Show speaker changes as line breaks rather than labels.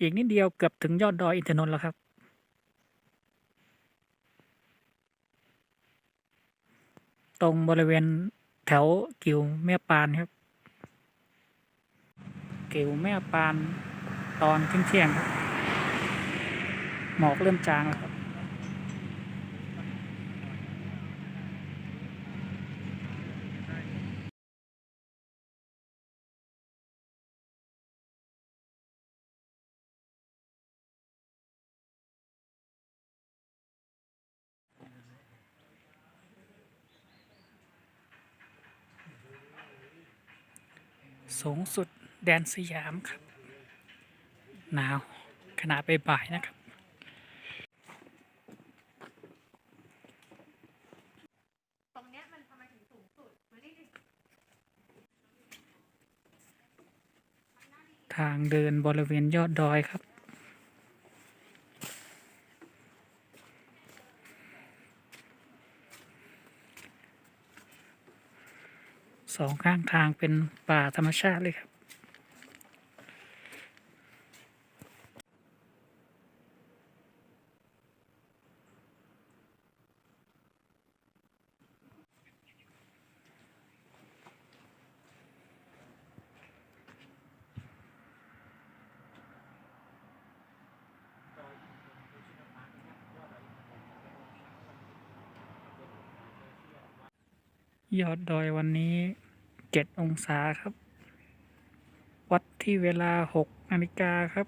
อีกนิดเดียวเกือบถึงยอดดอยอินทนนท์แล้วครับ ตรงบริเวณแถวกิวแม่ปานครับ กิวแม่ปานตอนเที่ยงๆครับหมอกเริ่มจางแล้วครับ สูงสุดแดนสยามครับ หนาวขนาดบ่ายๆนะครับ
ตรงเนี้ยมันทำไมถึงสูงสุดมันนี่ดิ
ทางเดินบริเวณยอดดอยครับ สองข้างทางเป็นป่าธรรมชาติเลยครับ ยอดดอยวันนี้ เจ็ดองศาครับ วัดที่เวลาหกนาฬิกาครับ